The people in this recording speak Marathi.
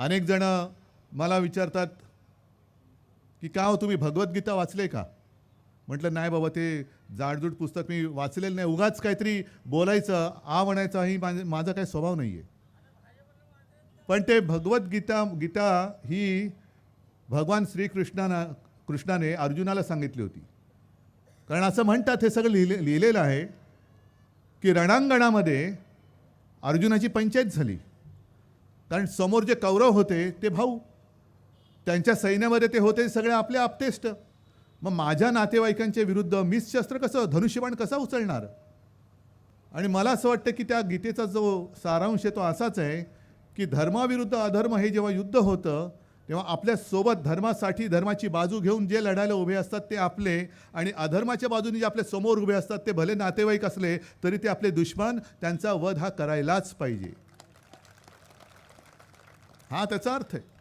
अनेक जण मला विचारतात की का हो तुम्ही भगवद्गीता वाचले का? म्हटलं नाही बाबा ते जाडजूड पुस्तक मी वाचलेलं नाही. उगाच काहीतरी बोलायचं आ म्हणायचं ही माझ माझा काही स्वभाव नाही आहे पण ते भगवद्गीता गीता ही भगवान श्रीकृष्णाना कृष्णाने अर्जुनाला सांगितली होती. कारण असं म्हणतात हे सगळं लिहिले लिहिलेलं आहे की रणांगणामध्ये अर्जुनाची पंचायत झाली. कारण समोर जे कौरव होते ते भाऊ त्यांच्या सैन्यामध्ये ते होते सगळे आपले आपतेष्ट. मग माझ्या नातेवाईकांच्या विरुद्ध मीच शस्त्र कसं धनुष्यबाण कसा उचलणार? आणि मला असं वाटतं की त्या गीतेचा जो सारांश आहे तो असाच आहे की धर्माविरुद्ध अधर्म हे जेव्हा युद्ध होतं तेव्हा आपल्यासोबत धर्मासाठी धर्माची बाजू घेऊन जे लढायला उभे असतात ते आपले आणि अधर्माच्या बाजूने जे आपल्यासमोर उभे असतात ते भले नातेवाईक असले तरी ते आपले दुश्मन त्यांचा वध हा करायलाच पाहिजे. हा त्याचा अर्थ आहे.